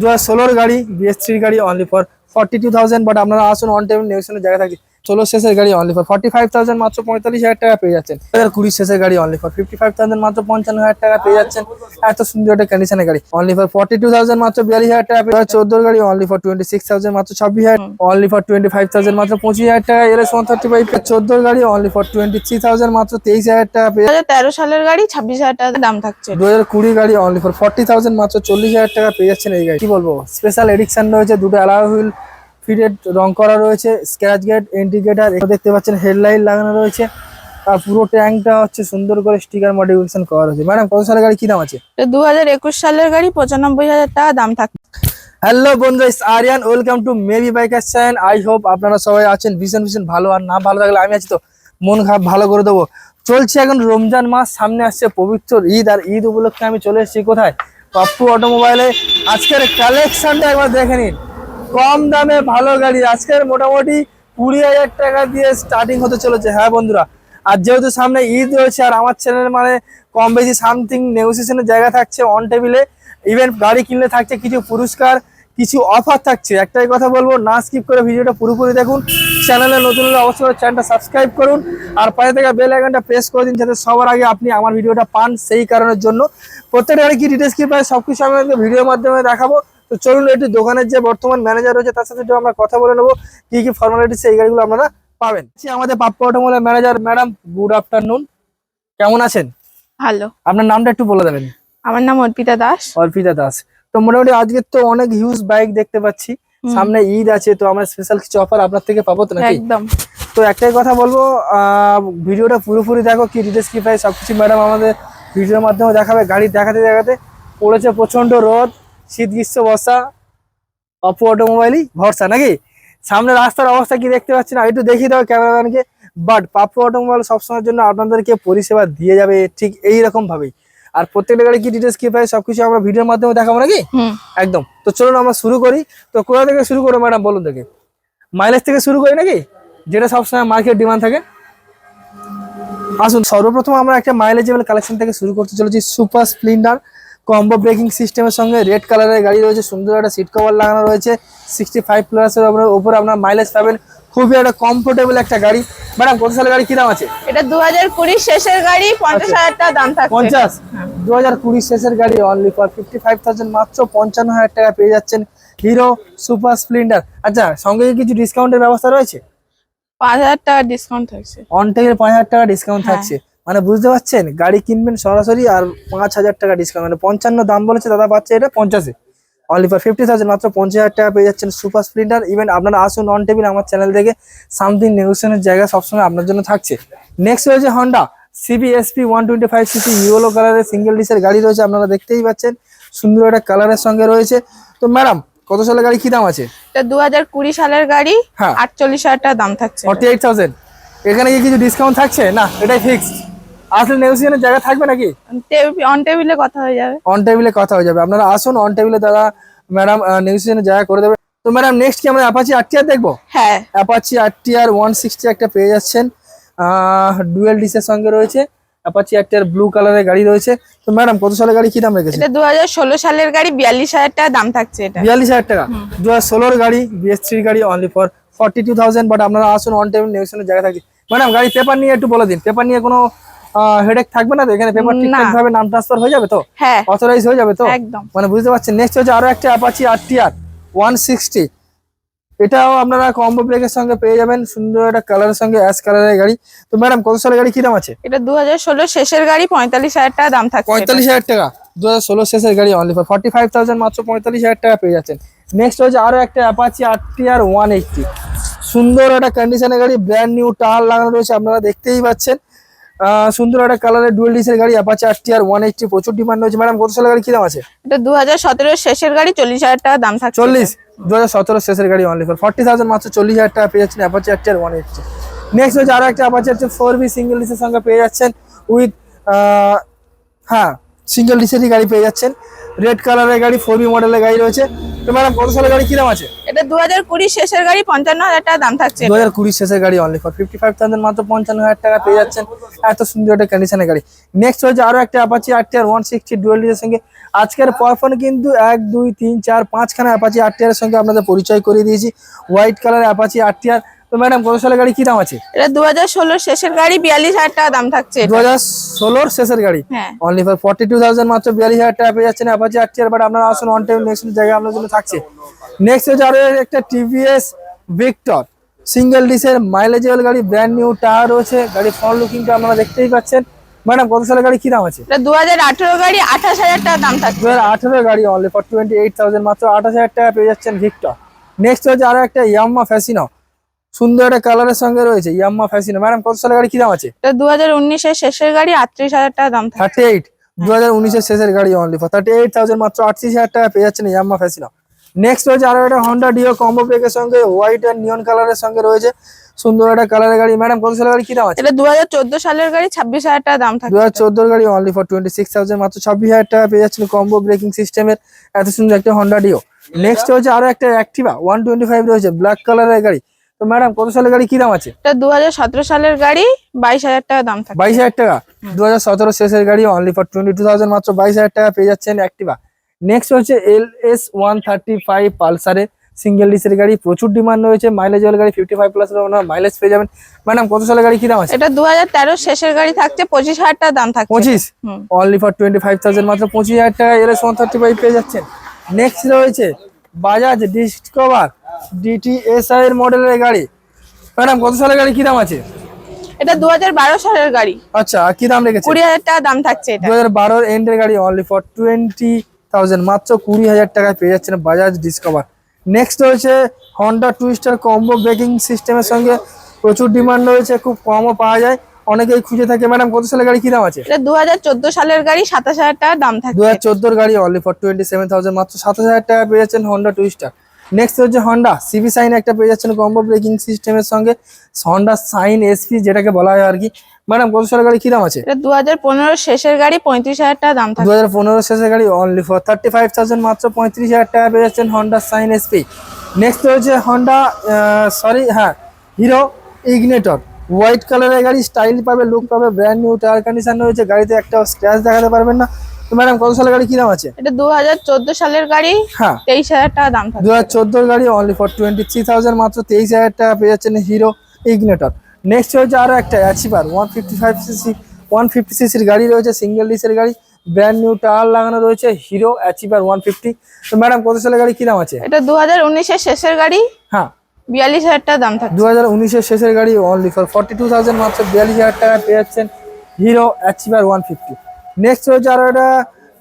দু হাজার ষোলোর গাড়ি বিএস থ্রির গাড়ি only for forty two thousand but আপনারা আসুন অন টাইম নেগোসিয়েশনের জায়গা থাকে। ষোলো শেষের গাড়ি only for forty five thousand মাত্র পঁয়তাল্লিশ হাজার টাকা পেয়ে যাচ্ছেন। দু হাজার কুড়ি শেষের গাড়ি only for fifty five thousand মাত্র পঞ্চান্ন হাজার টাকা পেয়ে যাচ্ছেন। এত সুন্দর একটা কন্ডিশনের গাড়ি। Only for forty two thousand মাত্র বিয়াল্লিশ হাজার টাকা পেয়ে চোদ্দোর গাড়ি only for twenty six thousand মাত্র ছাব্বিশ হাজার। Only for twenty five thousand মাত্র পঁচিশ হাজার টাকা এর ওয়ান থার্টি ফাইভ চোদ্দোর গাড়ি only for twenty three thousand মাত্র তেইশ হাজার টাকা পেয়ে তেরো সালের গাড়ি ছাব্বিশ হাজার টাকা দাম থাকছে। দু হাজার কুড়ি গাড়ি অনলি ফর ফর্টি থাউজেন্ড মাত্র চল্লিশ হাজার টাকা পেয়ে যাচ্ছেন এই গাড়ি। কি বলব? স্পেশাল এডিকশন রয়েছে দুটো অ্যালাউ হুইল ফিটেড রং করা রয়েছে স্ক্র্যাচ গেট ইন্ডিকেটার দেখতে পাচ্ছেন হেডলাইট লাগানো রয়েছে। আর পুরো ট্যাঙ্কটা হচ্ছে সুন্দর করে স্টিকার মডিফিকেশন করা রয়েছে। ম্যাডাম কত সালের গাড়ি? কি দাম আছে? দু হাজার একুশ সালের গাড়ি পঁচানব্বই হাজার টাকা দাম থাকছে হ্যালো বন্ধু is Aryan welcome to maybe biker channel I hope আপনারা সবাই আছেন ভীষণ ভীষণ ভালো। আর না ভালো থাকলে আমি আছি তো মন খারাপ ভালো করে দেবো। চলছে এখন রমজান মাস সামনে আসছে পবিত্র ঈদ আর ঈদ উপলক্ষে আমি চলে এসেছি কোথায়? পাপ্পু অটোমোবাইলে। আজকের কালেকশনটা একবার দেখে নিন। কম দামে ভালো গাড়ি। আজকের মোটামুটি কুড়ি হাজার টাকা দিয়ে স্টার্টিং হতে চলেছে। হ্যাঁ বন্ধুরা, আর যেহেতু সামনে ঈদ রয়েছে, আর আমার চ্যানেল মানে কম বেশি সামথিং নেগোসিয়েশনের জায়গা থাকছে অন টেবিলে ইভেন গাড়ি কিনলে থাকছে কিছু পুরস্কার, কিছু অফার থাকছে। একটাই কথা বলব, না স্কিপ করে ভিডিওটা পুরোপুরি দেখুন। চ্যানেলে নতুন হলে অবশ্যই চ্যানেলটা সাবস্ক্রাইব করুন। আর পাশে থেকে বেল আইকনটা প্রেস করে দিন, যাতে সবার আগে আপনি আমার ভিডিওটা পান সেই কারণের জন্য। প্রত্যেকটা গাড়ি কি ডিটেলস কি পায় সব কিছু আমি ভিডিওর মাধ্যমে দেখাবো। তো চলুন একটু দোকানের যে বর্তমান ম্যানেজার রয়েছে তার সাথে আমরা কথা বলে নেব। কি কি ফর্মালিটিস এই গাড়িগুলো আপনারা পাবেন? আমাদের পাপ্পা অটোমোবাইলের ম্যানেজার ম্যাডাম গুড আফটারনুন কেমন আছেন? ভালো। আপনার নামটা একটু বলে দেবেন। আমার নাম অর্পিতা দাস। অর্পিতা দাস। তো মোটামুটি আজকে তো অনেক হিউজ বাইক দেখতে পাচ্ছি। সামনে ঈদ আছে তো আমরা স্পেশাল কিছু অফার আপনার থেকে পাবো তো নাকি? একদম। তো একটাই কথা বলব আহ, ভিডিওটা পুরোপুরি দেখো কি ডিটেলস কি পাই সবকিছু ম্যাডাম আমাদের ভিডিওর মাধ্যমে দেখাবে গাড়ি দেখাতে দেখাতে। পড়েছে প্রচণ্ড রোদ। শীত গ্রীষ্ম বর্ষা অপো অটোমোবাইলই ভরসা নাকি? সামনে রাস্তার অবস্থা কি দেখতে পাচ্ছেন? আর একটু দেখিয়ে দাও ক্যামেরাম্যানকে। বাট পাপ্পু অটোমোবাইল সবসময়ের জন্য আপনাদেরকে পরিষেবা দিয়ে যাবে ঠিক এই রকম ভাবেই আর প্রত্যেকটা গাড়ি কি ডিটেলস কি পাই সবকিছু আমরা ভিডিওর মাধ্যমে দেখাবো নাকি? একদম। তো চলুন আমরা শুরু করি। তো কোথা থেকে শুরু করব ম্যাডাম বলুন দেখে। মাইলেজ থেকে শুরু করি নাকি? যেটা সবসময় মার্কেট ডিমান্ড থাকে। আসুন সর্বপ্রথম আমরা একটা মাইলেজেবল কালেকশন থেকে শুরু করতে চলেছি সুপার স্প্লেন্ডার কম্বো ব্রেকিং সিস্টেমের সঙ্গে রেড কালারের গাড়ি রয়েছে সুন্দর একটা সিট কভার লাগানো রয়েছে সিক্সটি ফাইভ প্লাসের উপরে আপনার মাইলেজ পাবেন। খুবই একটা কমফোর্টেবল একটা গাড়ি। ম্যাডাম কত সালের গাড়ি কি দাম আছে? এটা দু হাজার কুড়ি শেষের গাড়ি পঞ্চাশ হাজার টাকা দাম থাকছে। পঞ্চাশ? হ্যাঁ। দু হাজার কুড়ি শেষের গাড়ি only for fifty five thousand মাত্র পঞ্চান্ন হাজার টাকা পেয়ে যাচ্ছেন হিরো সুপার স্প্লেন্ডার আচ্ছা সঙ্গে কি কিছু ডিসকাউন্টের ব্যবস্থা রয়েছে? পাঁচ হাজার টাকা ডিসকাউন্ট থাকছে। অন থেকে পাঁচ হাজার টাকা ডিসকাউন্ট হ্যাঁ। থাকছে। মানে বুঝতে পারছেন? গাড়ি কিনবেন সরাসরি আর পাঁচ হাজার টাকা ডিসকাউন্ট মানে পঞ্চান্ন দাম বলেছে দাদা পাচ্ছে এটা পঞ্চাশে। অনলি ফর ফিফটি থাউজেন্ড মাত্র পঞ্চাশ হাজার টাকা পেয়ে যাচ্ছেন সুপার স্প্লেন্ডার ইভেন আপনারা আসুন অন টেবিল আমার চ্যানেল থেকে সামথিং নেগোসিয়েশনের জায়গা সবসময় আপনার জন্য থাকছে। নেক্সট রয়েছে Honda CBSP one twenty five CC yellow কালারের সিঙ্গেল ডিসের গাড়ি রয়েছে আপনারা দেখতেই পাচ্ছেন। সুন্দর একটা কালারের সঙ্গে রয়েছে। তো ম্যাডাম কত সালের গাড়ি? কি দাম আছে? এটা দু হাজার কুড়ি সালের গাড়ি। হ্যাঁ। আটচল্লিশ হাজার টাকা দাম থাকছে। ফর্টি এইট থাউজেন্ড এখানে কি কিছু ডিসকাউন্ট থাকছে? না এটাই ফিক্সড আসলে নেগোসিয়েশনের জায়গা থাকবে নাকি? অন টেবিলে কথা হয়ে যাবে। অন টেবিলে কথা হয়ে যাবে। আপনারা আসুন অন টেবিলে দাদা ম্যাডাম নেগোসিয়েশনের জায়গা করে দেবে। তো ম্যাডাম নেক্সট কি আমরা অ্যাপাচি আরটিআর দেখব? হ্যাঁ। অ্যাপাচি আরটিআর ওয়ান সিক্সটি একটা পেয়ে যাচ্ছেন। ডুয়েল ডিসের সঙ্গে রয়েছে। অ্যাপাচি আরটিআর ব্লু কালারের গাড়ি রয়েছে। তো ম্যাডাম কত সালের গাড়ি? কি দাম রেখেছে এটা দু হাজার ষোলো সালের গাড়ি বিয়াল্লিশ হাজার টাকা দাম থাকছে এটা। হাজার টাকা। দু হাজার ষোলোর গাড়ি বিএস গাড়ি only for forty two thousand but আপনারা আসুন অন টেবিল নেগোসিয়েশনের জায়গা থাকে ম্যাডাম গাড়ি পেপার নিয়ে একটু বলে দিন। পেপার নিয়ে কোনো হেডেক থাকবে না তো? এখানে পেপার। ঠিকঠাক ভাবে নাম ট্রান্সফার হয়ে যাবে তো? হ্যাঁ। অথরাইজ হয়ে যাবে তো? একদম। মানে বুঝতে পারছেন? নেক্সট হচ্ছে আরও একটা অ্যাপাচি আরটিআর ওয়ান সিক্সটি এটাও আপনারা কম্বো ব্রেকের সঙ্গে পেয়ে যাবেন। সুন্দর একটা কালারের সঙ্গে অ্যাশ কালারের গাড়ি। তো ম্যাডাম কত সালের গাড়ি? কি দাম আছে? এটা দু হাজার ষোলো শেষের গাড়ি পঁয়তাল্লিশ হাজার টাকা দাম থাকছে। এটা। পঁয়তাল্লিশ হাজার টাকা। দু হাজার ষোলো শেষের গাড়ি only for forty five thousand মাত্র পঁয়তাল্লিশ হাজার টাকা পেয়ে যাচ্ছেন। নেক্সট হচ্ছে আরও একটা অ্যাপাচি আরটিআর ওয়ান এইটটি সুন্দর একটা কন্ডিশনের গাড়ি ব্র্যান্ড নিউ টায়ার লাগানো রয়েছে আপনারা দেখতেই পাচ্ছেন। সুন্দর একটা কালারের ডুয়েল ডিসের গাড়ি অ্যাপাচি আরটিআর ওয়ান এইটটি প্রচুর ডিমান্ড রয়েছে। ম্যাডাম কত সালের গাড়ি কি দাম আছে? এটা দু হাজার সতেরো শেষের গাড়ি চল্লিশ হাজার টাকা দাম থাকছে। চল্লিশ? দু হাজার সতেরো শেষের গাড়ি অনলি ফর ফর্টি থাউজেন্ড মাত্র চল্লিশ হাজার টাকা পেয়ে যাচ্ছেন Apache RTR one eighty next হচ্ছে আরও একটা অ্যাপাচি হচ্ছে ফোর বি সিঙ্গেল ডিসের সঙ্গে পেয়ে যাচ্ছেন উইথ হ্যাঁ সিঙ্গেল ডিসেরই গাড়ি পেয়ে যাচ্ছেন। রেড কালারের গাড়ি ফোর বি মডেলের গাড়ি রয়েছে। তো ম্যাডাম কত সালের গাড়ি? আছে? এটা দু হাজার কুড়ি শেষের গাড়ি পঞ্চান্ন হাজার টাকা দাম থাকছে। শেষের গাড়ি অনলি ফর মাত্র পঞ্চান্ন হাজার টাকা পেয়ে যাচ্ছেন। এত সুন্দর একটা কন্ডিশনের গাড়ি। নেক্সট হচ্ছে আরও একটা আরটিআর সঙ্গে। আজকের পরফোন কিন্তু এক দুই তিন চার পাঁচখানা অ্যাপাচি আরটিআর সঙ্গে আপনাদের পরিচয় করিয়ে দিয়েছি। হোয়াইট কালার অ্যাপাচি আরটিআর তো ম্যাডাম কত সালের গাড়ি? কি দাম আছে? এটা দু হাজার ষোলোর শেষের গাড়ি বিয়াল্লিশ হাজার টাকা দাম থাকছে দু এটা। হাজার ষোলোর শেষের গাড়ি? হ্যাঁ। Only for forty two thousand মাত্র বিয়াল্লিশ হাজার টাকা পেয়ে যাচ্ছেন অ্যাপাচি আরটিআর বাট আপনারা আসুন অন টাইম নেক্সট জায়গায় আপনার জন্য থাকছে। নেক্সট হচ্ছে আরও একটা টিভিএস ভিক্টর সিঙ্গেল ডিসের মাইলেজেবল গাড়ি ব্র্যান্ড নিউ টায়ার রয়েছে গাড়ি ফ্রন্ট লুকিংটা আপনারা দেখতেই পাচ্ছেন। ম্যাডাম কত সালের গাড়ি? কি দাম আছে? এটা দু হাজার আঠেরো গাড়ি আঠাশ হাজার টাকা দাম থাকছে। দু হাজার আঠেরো গাড়ি only for twenty eight thousand মাত্র আঠাশ হাজার টাকা পেয়ে যাচ্ছেন ভিক্টর নেক্সট হচ্ছে আরও একটা ইয়াম্মা ফ্যাসিনো সুন্দর একটা কালারের সঙ্গে রয়েছে ইয়াম্মা ফ্যাসিনো ম্যাডাম কত সালের গাড়ি কি দাম আছে? এটা দু হাজার উনিশের শেষের গাড়ি আটত্রিশ হাজার টাকা দাম এইট দু হাজার উনিশের শেষের গাড়ি only for thirty eight thousand মাত্র আটত্রিশ হাজার টাকা পেয়ে যাচ্ছেন ইয়াম্মা ফ্যাসিনো নেক্সট হচ্ছে আরও একটা হন্ডা ডিও কম্বো ব্রেকের সঙ্গে হোয়াইট অ্যান্ড নিয়ন কালারের সঙ্গে রয়েছে। সুন্দর একটা কালারের গাড়ি। ম্যাডাম কত সালের গাড়ি কি দাম আছে? এটা দু হাজার চোদ্দ সালের গাড়ি ছাব্বিশ হাজার টাকা দাম দু থাকছে হাজার চোদ্দোর গাড়ি only for twenty six thousand মাত্র ছাব্বিশ হাজার টাকা পেয়ে যাচ্ছেন কম্বো ব্রেকিং সিস্টেমের এত সুন্দর একটা হন্ডা ডিও নেক্সট হচ্ছে আরও একটা অ্যাক্টিভা ওয়ান টোয়েন্টি ফাইভ রয়েছে ব্ল্যাক কালারের গাড়ি। তো ম্যাডাম কত সালের গাড়ি? কি দাম আছে? এটা দু হাজার সতেরো সালের গাড়ি বাইশ হাজার টাকা দাম থাকছে। বাইশ হাজার টাকা? দু হাজার সতেরো শেষের গাড়ি only for twenty two thousand মাত্র বাইশ হাজার টাকা পেয়ে যাচ্ছেন অ্যাক্টিভা নেক্সট হচ্ছে L S one thirty five পালসারে single ডিসের গাড়ি প্রচুর ডিমান্ড রয়েছে মাইলেজের গাড়ি ফিফটি ফাইভ প্লাস মাইলেজ পেয়ে যাবেন। ম্যাডাম কত সালের গাড়ি? কি দাম আছে? এটা দু হাজার তেরো শেষের গাড়ি থাকছে পঁচিশ হাজার টাকা দাম থাকছে। পঁচিশ। Only for twenty five thousand মাত্র পঁচিশ হাজার টাকা L S one thirty five পেয়ে যাচ্ছেন। নেক্সট রয়েছে বাজাজ ডিসকভার ডিটিএসআই এর মডেলের গাড়ি। ম্যাডাম কত সালের গাড়ি? কি দাম আছে? এটা দু হাজার বারো সালের গাড়ি। আচ্ছা কি দাম রেখেছে? কুড়ি হাজার টাকা দাম থাকছে এটা। দু হাজার বারোর এন্ডের গাড়ি অনলি ফর টোয়েন্টি থাউজেন্ড মাত্র কুড়ি হাজার টাকায় পেয়ে যাচ্ছেন বাজাজ ডিসকভার। নেক্সট রয়েছে হন্ডা টুইস্টার কম্বো ব্রেকিং সিস্টেমের সঙ্গে প্রচুর ডিমান্ড রয়েছে খুব কমও পাওয়া যায়। অনেকেই খুঁজে থাকে ম্যাডাম কত সালের গাড়ি কি দাম আছে? এটা দু হাজার চোদ্দ সালের গাড়ি সাতাশ হাজার টাকা দাম থাকে দু থাকছে। হাজার চোদ্দোর গাড়ি only for twenty seven thousand মাত্র সাতাশ হাজার টাকা পেয়ে যাচ্ছেন হন্ডা টুইস্টার নেক্সট হচ্ছে হন্ডা সিবি সাইন একটা পেয়ে যাচ্ছেন কম্বো ব্রেকিং সিস্টেমের সঙ্গে। হন্ডা সাইন এসপি যেটাকে বলা হয় আর কি। ম্যাডাম কত সালের গাড়ি কি দাম আছে? এটা দু হাজার পনেরো শেষের গাড়ি পঁয়ত্রিশ হাজার টাকা দাম দু হাজার পনেরো শেষের গাড়ি only for thirty five thousand মাত্র পঁয়ত্রিশ হাজার টাকা পেয়ে যাচ্ছেন হন্ডা সাইন এসপি নেক্সট হচ্ছে হন্ডা সরি হ্যাঁ হিরো ইগনেটর হোয়াইট কালারের গাড়ি স্টাইল পাবে লুক পাবে ব্র্যান্ড নিউ টায়ার কন্ডিশন রয়েছে গাড়িতে একটা স্ক্র্যাচ দেখাতে পারবেন না। তো ম্যাডাম কত সালের গাড়ি কি দাম আছে? এটা দু হাজার চোদ্দ সালের গাড়ি হ্যাঁ। তেইশ হাজার টাকা দাম দু হাজার চোদ্দোর গাড়ি only for twenty three thousand মাত্র তেইশ হাজার টাকা পেয়ে যাচ্ছেন হিরো ইগনেটর নেক্সট হচ্ছে আরও একটা Achiever one fifty five CC one fifty সিসির গাড়ি রয়েছে সিঙ্গেল ডিসের গাড়ি। ব্র্যান্ড নিউ টায়ার লাগানো রয়েছে হিরো অ্যাচিভার ওয়ান ফিফটি তো ম্যাডাম কত সালের গাড়ি কি দাম আছে? এটা দু হাজার উনিশের শেষের গাড়ি। হ্যাঁ। বিয়াল্লিশ হাজার টাকা দাম থাকছে। দু হাজার উনিশের শেষের গাড়ি only for forty two thousand মাত্র বিয়াল্লিশ হাজার টাকা পেয়ে যাচ্ছেন Hero Achiever one fifty next রয়েছে আরও একটা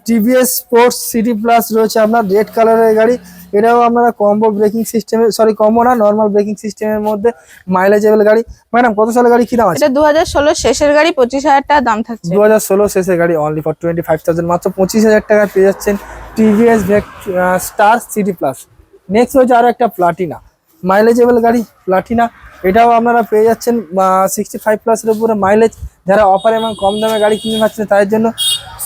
টিভিএস স্পোর্টস সিটি প্লাস রয়েছে আপনার রেড কালারের গাড়ি। এটাও আপনারা কম্বো ব্রেকিং সিস্টেমের সরি কম্বো না নর্মাল ব্রেকিং সিস্টেমের মধ্যে মাইলেজেবল গাড়ি। ম্যাডাম কত সালের গাড়ি কি দাম আছে? এটা দু হাজার ষোলো শেষের গাড়ি পঁচিশ হাজার টাকা দাম থাকছে। দু হাজার ষোলো শেষের গাড়ি only for twenty five thousand মাত্র পঁচিশ হাজার টাকা পেয়ে যাচ্ছেন TVS Star City plus next হচ্ছে আরও একটা প্লাটিনা মাইলেজেবল গাড়ি প্লাটিনা এটাও আপনারা পেয়ে যাচ্ছেন সিক্সটি ফাইভ প্লাসের উপরে মাইলেজ যারা অফার এবং কম দামে গাড়ি কিনে পাচ্ছেন তাদের জন্য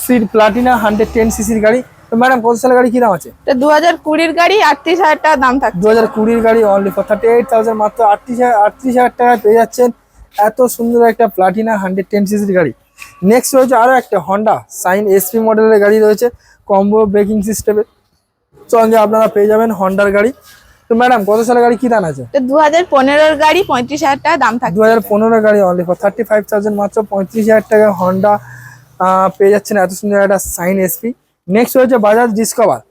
সিট প্লাটিনা হান্ড্রেড টেন সিসির গাড়ি। তো ম্যাডাম কত সালের গাড়ি কি দাম আছে? দু হাজার কুড়ির গাড়ি আটত্রিশ হাজার টাকা দাম থাকছে। দু হাজার কুড়ির গাড়ি only for thirty eight thousand মাত্র আটত্রিশ হাজার আটত্রিশ হাজার টাকায় পেয়ে যাচ্ছেন। এত সুন্দর একটা প্লাটিনা হান্ড্রেড টেন সিসির গাড়ি। নেক্সট রয়েছে আরও একটা হন্ডা সাইন এসপি মডেলের গাড়ি রয়েছে কম্বো ব্রেকিং সিস্টেমের সঙ্গে আপনারা পেয়ে যাবেন হন্ডার গাড়ি। তো ম্যাডাম কত সালের গাড়ি? কি দাম আছে? দু হাজার পনেরোর গাড়ি পঁয়ত্রিশ হাজার টাকা দাম থাকছে। দু হাজার পনেরো গাড়ি only for thirty five thousand মাত্র পঁয়ত্রিশ হাজার টাকা হন্ডা পেয়ে যাচ্ছেন এত সুন্দর একটা সাইন এসপি নেক্সট হয়েছে বাজাজ ডিসকভার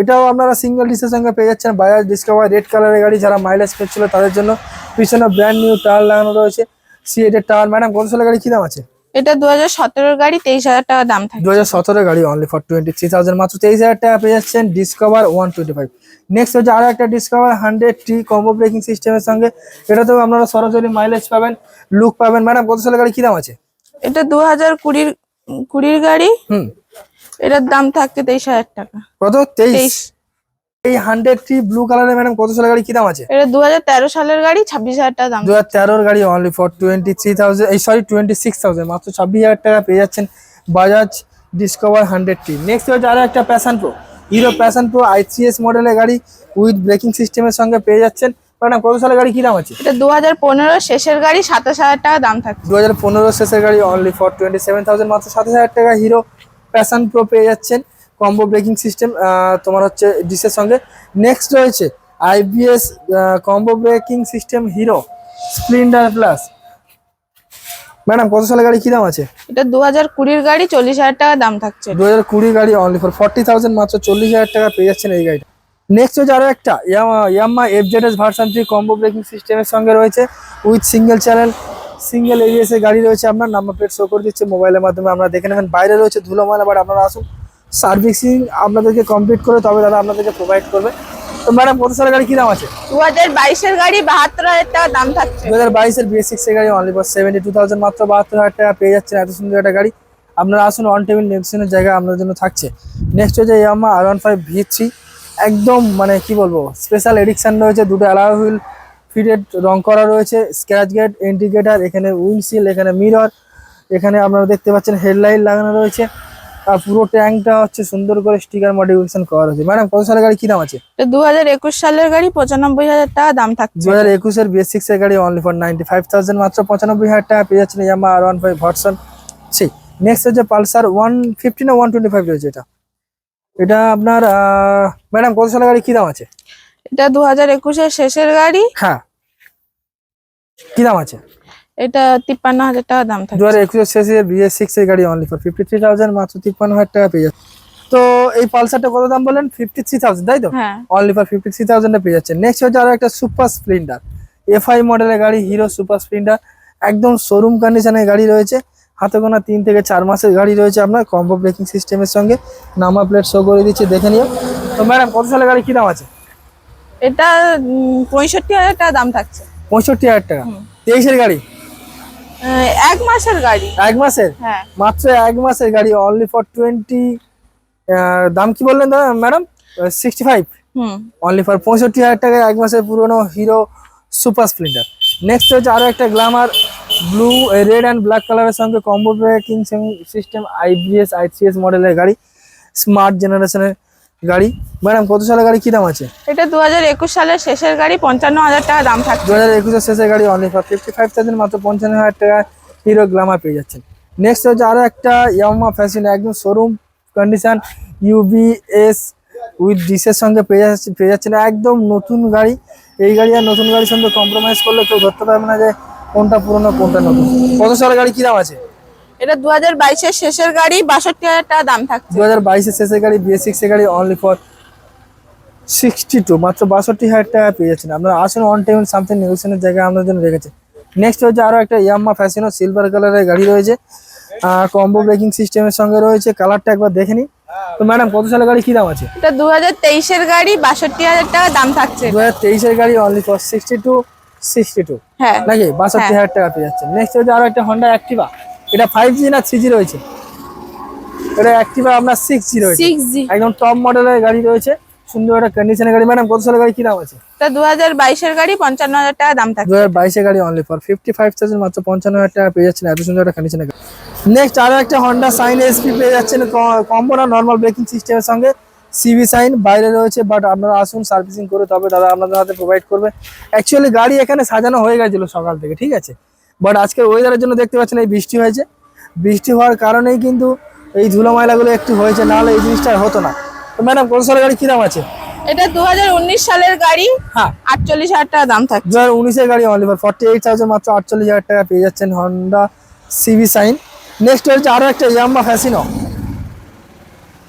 এটাও আপনারা সিঙ্গেল ডিসের সঙ্গে পেয়ে যাচ্ছেন। বাজাজ ডিসকভার রেড কালারের গাড়ি যারা মাইলেজ পেয়েছিল তাদের জন্য পিছনে ব্র্যান্ড নিউ টায়ার লাগানো রয়েছে। সি সিএটের টায়ার ম্যাডাম কত সালের গাড়ি? কি দাম আছে? এটা দু হাজার সতেরোর গাড়ি তেইশ হাজার টাকা দাম থাকে দু হাজার সতেরো গাড়ি only for twenty three thousand মাত্র তেইশ হাজার টাকা পেয়ে যাচ্ছেন Discover one twenty five next হচ্ছে আরও একটা Discover hundred T combo braking সিস্টেমের সঙ্গে। এটাতেও আপনারা সরাসরি মাইলেজ পাবেন লুক পাবেন। ম্যাডাম কত সালের গাড়ি? কি দাম আছে? এটা দু হাজার কুড়ির কুড়ির গাড়ি। হুম। এটার দাম থাকছে তেইশ হাজার টাকা। কত? তেইশ। তেইশ। এই হান্ড্রেড টি ব্লু কালারের ম্যাডাম কত সালের গাড়ি? কি দাম আছে? এটা দু হাজার তেরো সালের গাড়ি ছাব্বিশ হাজার টাকা দাম। দু হাজার গাড়ি only for twenty three thousand এই সরি টোয়েন্টি সিক্স থাউজেন্ড মাত্র ছাব্বিশ হাজার টাকা পেয়ে যাচ্ছেন Bajaj Discover hundred T next হচ্ছে আরও একটা Passion Pro Hero Passion Pro I three S মডেলের গাড়ি উইথ ব্রেকিং সিস্টেমের সঙ্গে পেয়ে যাচ্ছেন। ম্যাডাম কত সালের গাড়ি? কি দাম আছে? এটা দু হাজার পনেরো শেষের গাড়ি সাতাশ হাজার টাকা দাম থাকে দু হাজার পনেরো শেষের গাড়ি only for twenty seven thousand মাত্র সাতাশ হাজার টাকা হিরো প্যাশন প্রো পেয়ে যাচ্ছেন। কম্বো ব্রেকিং সিস্টেম তোমার হচ্ছে ডিসের সঙ্গে। নেক্সট রয়েছে IBS combo braking system Hero Splendor plus madam কত সালের গাড়ি? কি দাম আছে? এটা দু হাজার কুড়ির গাড়ি চল্লিশ হাজার টাকা দাম থাকছে। দু হাজার কুড়ি গাড়ি অনলি ফর ফর্টি থাউজেন্ড মাত্র চল্লিশ হাজার টাকা পেয়ে যাচ্ছেন এই গাড়িটা। নেক্সট হচ্ছে আরও একটা Yamaha F Z S version three combo braking সিস্টেমের সঙ্গে রয়েছে with single channel single ABS এর গাড়ি রয়েছে আপনার নাম্বার প্লেট শো করে দিচ্ছে মোবাইলের মাধ্যমে। আপনারা দেখে নেবেন বাইরে রয়েছে ধুলো ময়লা বাট আপনারা আসুন। সার্ভিসিং আপনাদেরকে কমপ্লিট করে তবে দাদা আপনাদেরকে প্রোভাইড করবে। তো ম্যাডাম কত সালের গাড়ি? কি দাম আছে? দু হাজার বাইশের গাড়ি বাহাত্তর হাজার টাকা দাম থাকছে। দু হাজার বাইশের বিএস সিক্স এর গাড়ি only for seventy two thousand মাত্র বাহাত্তর হাজার টাকা পেয়ে যাচ্ছেন। এত সুন্দর একটা গাড়ি। আপনারা আসুন অন টেবিল নেক্সনের জায়গা আপনার জন্য থাকছে। নেক্সট হচ্ছে Yamaha R one five V three একদম মানে কি বলব স্পেশাল এডিকশন রয়েছে। দুটো অ্যালাউ হুইল ফিটেড রং করা রয়েছে। স্ক্র্যাচ গেট ইন্ডিকেটার এখানে উইন্ডশিল এখানে মিরর এখানে আপনারা দেখতে পাচ্ছেন হেডলাইট লাগানো রয়েছে। আর পুরো ট্যাঙ্কটা হচ্ছে সুন্দর করে স্টিকার মডিফিকেশন করা রয়েছে ম্যাডাম কত সালের গাড়ি? কি দাম আছে? এটা দু হাজার একুশ সালের গাড়ি পঁচানব্বই হাজার টাকা দাম থাকছে। দু হাজার একুশের বিএস সিক্স এর গাড়ি only for ninety five thousand মাত্র পঁচানব্বই হাজার টাকা পেয়ে যাচ্ছেন Yamaha R one five version সেই নেক্সট হচ্ছে পালসার ওয়ান ফিফটি না ওয়ান টোয়েন্টি ফাইভ রয়েছে এটা? এটা আপনার ম্যাডাম কত সালের গাড়ি? কি দাম আছে? এটা দু হাজার একুশের শেষের গাড়ি। হ্যাঁ। কি দাম আছে? এটা তিপ্পান্ন হাজার টাকা দাম দু থাকছে। হাজার একুশের শেষে বিএস সিক্স এর গাড়ি only for fifty three thousand মাত্র তিপ্পান্ন হাজার টাকা পেয়ে যাচ্ছে। তো এই পালসারটা কত দাম বললেন ফিফটি থ্রি থাউজেন্ড তাই তো? হ্যাঁ। অনলি ফর ফিফটি থ্রি থাউজেন্ডে পেয়ে যাচ্ছে। নেক্সট হচ্ছে আরও একটা সুপার স্প্লেন্ডার এফআই মডেলের গাড়ি হিরো সুপার স্প্লেন্ডার একদম শোরুম কন্ডিশনের গাড়ি রয়েছে। হাতে গোনা তিন থেকে চার মাসের গাড়ি রয়েছে আপনার কম্বো ব্রেকিং সিস্টেমের সঙ্গে। নাম্বার প্লেট শো করে দিচ্ছে দেখে নিও। তো ম্যাডাম কত সালের গাড়ি? কি দাম আছে? এটা পঁয়ষট্টি হাজার টাকা দাম থাকছে। পঁয়ষট্টি হাজার টাকা। তেইশের গাড়ি? এক মাসের গাড়ি। এক মাসের? হ্যাঁ। মাত্র এক মাসের গাড়ি অনলি ফর টোয়েন্টি দাম কি বললেন দাদা madam sixty five hmm. Only for পঁয়ষট্টি হাজার টাকায় এক মাসের পুরনো হিরো সুপার স্প্লেন্ডার নেক্সট হচ্ছে আরও একটা Glamour blue red and black কালারের সঙ্গে combo braking system IBS ICS মডেলের গাড়ি। স্মার্ট জেনারেশনের গাড়ি? ম্যাডাম কত সালের গাড়ি? কি দাম আছে? এটা দু হাজার একুশ সালের শেষের গাড়ি পঞ্চান্ন হাজার টাকা দাম থাকছে। দু হাজার একুশের শেষের গাড়ি only for fifty five thousand মাত্র পঞ্চান্ন হাজার টাকা হিরো গ্ল্যামার পেয়ে যাচ্ছেন। নেক্সট হচ্ছে আরও একটা ইয়ামা ফ্যাশন একদম শোরুম কন্ডিশন ইউবিএস উইথ ডিসের সঙ্গে পেয়ে যাচ্ছে পেয়ে যাচ্ছেন। একদম নতুন গাড়ি। এই গাড়ি আর নতুন গাড়ির সঙ্গে কম্প্রোমাইজ করলে কেউ ধরতে পারবে না যে কোনটা পুরনো কোনটা নতুন। কত সালের গাড়ি? কী দাম আছে? এটা দু হাজার বাইশের শেষের গাড়ি বাষট্টি হাজার টাকা দাম থাকছে। দু হাজার বাইশের শেষের গাড়ি বিএস এর গাড়ি অনলি ফর সিক্সটি টু মাত্র বাষট্টি হাজার টাকা পেয়ে যাচ্ছেন। আপনারা আসুন অন টাইম সামথিং নেগোসিয়েশনের জায়গায় আপনাদের জন্য রেখেছে। নেক্সট হচ্ছে আরও একটা ইয়াম্মা ফ্যাশনও সিলভার কালারের গাড়ি রয়েছে। কম্বো ব্রেকিং সিস্টেমের সঙ্গে রয়েছে। কালারটা একবার দেখে নিন। তো ম্যাডাম কত সালের গাড়ি কি দাম আছে? এটা দু হাজার তেইশের গাড়ি বাষট্টি হাজার টাকা দাম থাকছে। দু হাজার তেইশের গাড়ি only for sixty two sixty two হ্যাঁ। নাকি? বাষট্টি হ্যাঁ। হাজার টাকা পেয়ে যাচ্ছে নেক্সট হচ্ছে আরও একটা হন্ডা অ্যাক্টিভা এটা ফাইভ জি না থ্রি জি রয়েছে? এটা অ্যাক্টিভা আপনার সিক্স জি রয়েছে। একদম টপ মডেলের গাড়ি রয়েছে। সুন্দর একটা কন্ডিশনের গাড়ি। ম্যাডাম কত সালের গাড়ি কি দাম আছে? বাইশের গাড়ি পঞ্চান্ন হাজার টাকা দাম গাড়ি only for fifty five thousand মাত্র পঞ্চান্ন হাজার টাকা পেয়ে যাচ্ছেন। এত সুন্দর একটা কন্ডিশনের গাড়ি। নেক্সট আরও একটা পেয়ে যাচ্ছেন। কম্বো না নর্মাল ব্রেকিং সিস্টেমের সঙ্গে। সিবি সাইন বাইরে রয়েছে বাট আপনারা আসুন সার্ভিসিং করে তবে দাদা আপনাদের হাতে প্রোভাইড করবে। অ্যাকচুয়ালি গাড়ি এখানে সাজানো হয়ে গেছিল সকাল থেকে ঠিক আছে? বাট আজকে ওয়েদারের জন্য দেখতে পাচ্ছেন এই বৃষ্টি হয়েছে। বৃষ্টি হওয়ার কারণেই কিন্তু এই ধুলো ময়লাগুলো একটু হয়েছে নাহলে এই জিনিসটা হতো না। তো ম্যাডাম কত সালের গাড়ি? কি দাম আছে? এটা দু হাজার উনিশ সালের গাড়ি। হ্যাঁ। আটচল্লিশ হাজার টাকা দাম থাকে দু হাজার গাড়ি only for forty eight thousand মাত্র আটচল্লিশ হাজার টাকা পেয়ে যাচ্ছেন হন্ডা সিভি সাইন নেক্সট হচ্ছে আরও একটা ইয়াম্বা ফ্যাসিনো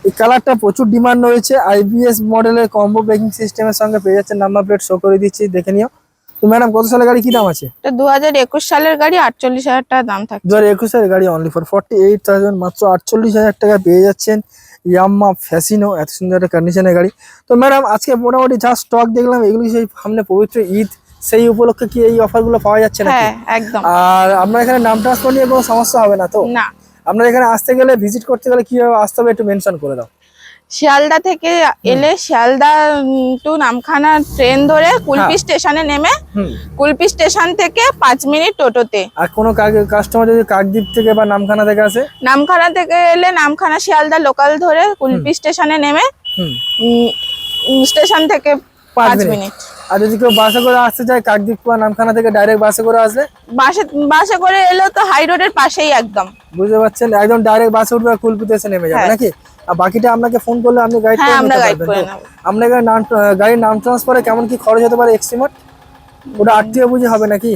এই কালারটা প্রচুর ডিমান্ড রয়েছে। আইবিএস মডেলের কম্বো ব্রেকিং সিস্টেমের সঙ্গে পেয়ে যাচ্ছেন নাম্বার প্লেট শো করে দিচ্ছি দেখে নিও। তো ম্যাডাম কত সালের গাড়ি? কি দাম আছে? এটা দু হাজার একুশ সালের গাড়ি আটচল্লিশ হাজার টাকা দাম দু হাজার একুশের গাড়ি only for forty eight thousand মাত্র আটচল্লিশ হাজার টাকা পেয়ে যাচ্ছেন ইয়াম্মা ফ্যাসিনো এত সুন্দর একটা কন্ডিশনের গাড়ি। তো ম্যাডাম আজকে মোটামুটি যা স্টক দেখলাম এগুলো সেই সামনে পবিত্র ঈদ সেই উপলক্ষে কি এই অফারগুলো পাওয়া যাচ্ছে না হ্যাঁ একদম। আর আপনার এখানে নাম ট্রান্সফার নিয়ে কোনো সমস্যা হবে না তো? না। আপনার এখানে আসতে গেলে ভিজিট করতে গেলে কীভাবে আসতে হবে একটু মেনশন করে দাও। শিয়ালদা থেকে এলে শিয়ালদা টু নামখানা ট্রেন ধরে কুলপি হ্যাঁ। স্টেশনে নেমে কুলপি স্টেশন থেকে পাঁচ মিনিট টোটোতে। আর কোনো কাস্টমার যদি কাকদ্বীপ থেকে বা নামখানা থেকে আসে? নামখানা থেকে এলে নামখানা শিয়ালদা লোকাল ধরে কুলপি স্টেশনে নেমে স্টেশন থেকে পাঁচ মিনিট। আর যদি কেউ বাসে করে আসতে চায় কাকদ্বীপুয়া নামখানা থেকে ডাইরেক্ট বাসে করে আসলে? বাসে বাসে করে এলেও তো হাই রোডের পাশেই একদম। বুঝতে পারছেন? একদম ডাইরেক্ট বাসে উঠবে আর কুলপিতে এসে নেমে যাবে হ্যাঁ। নাকি? আর বাকিটা আপনাকে ফোন করলে আপনি গাইড হ্যাঁ করে আমরা নিতে গাইড পারবেন আপনার নাম গাড়ির নাম ট্রান্সফারে কেমন কি খরচ হতে পারে এক্সট্রিমার ওটা আটটিও বুঝে হবে নাকি?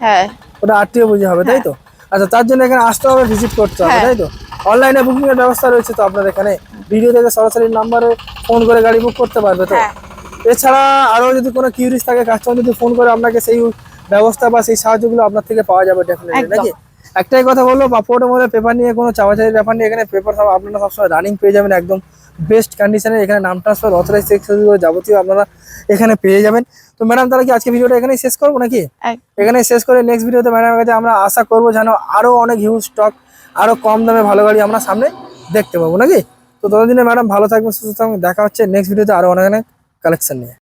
হ্যাঁ। ওটা আটটিও বুঝে হবে তাই তো? আচ্ছা তার জন্য এখানে আসতে হবে ভিজিট করতে হবে হ্যাঁ। তাই তো? অনলাইনে বুকিং এর ব্যবস্থা রয়েছে তো আপনার এখানে। ভিডিও থেকে সরাসরি নাম্বারে ফোন করে গাড়ি বুক করতে পারবে তো? হ্যাঁ। এছাড়া আরও যদি কোনো কিউরিস থাকে কাস্টমার যদি ফোন করে আপনাকে সেই ব্যবস্থা বা সেই সাহায্যগুলো আপনার থেকে পাওয়া যাবে ডেফিনেটলি নাকি? একটাই কথা বলব পাসপোর্টের মধ্যে পেপার নিয়ে কোনো চাওয়াচাইয়ের ব্যাপার নিয়ে এখানে পেপার সব আপনারা সবসময় রানিং পেয়ে যাবেন একদম বেস্ট কন্ডিশনে এখানে নাম ট্রান্সফার অথরাইজ যাবতীয় আপনারা এখানে পেয়ে যাবেন। তো ম্যাডাম তাহলে কি আজকে ভিডিওটা এখানেই শেষ করব নাকি? এখানে শেষ করে নেক্সট ভিডিওতে ম্যাডামের কাছে আমরা আশা করব যেন আরও অনেক হিউজ স্টক আরও কম দামে ভালো গাড়ি আমরা সামনে দেখতে পাবো নাকি? তো ততদিনে ম্যাডাম ভালো থাকবেন সুস্থ থাকবেন দেখা হচ্ছে নেক্সট ভিডিওতে আরও অনেক অনেক কালেকশন নিয়ে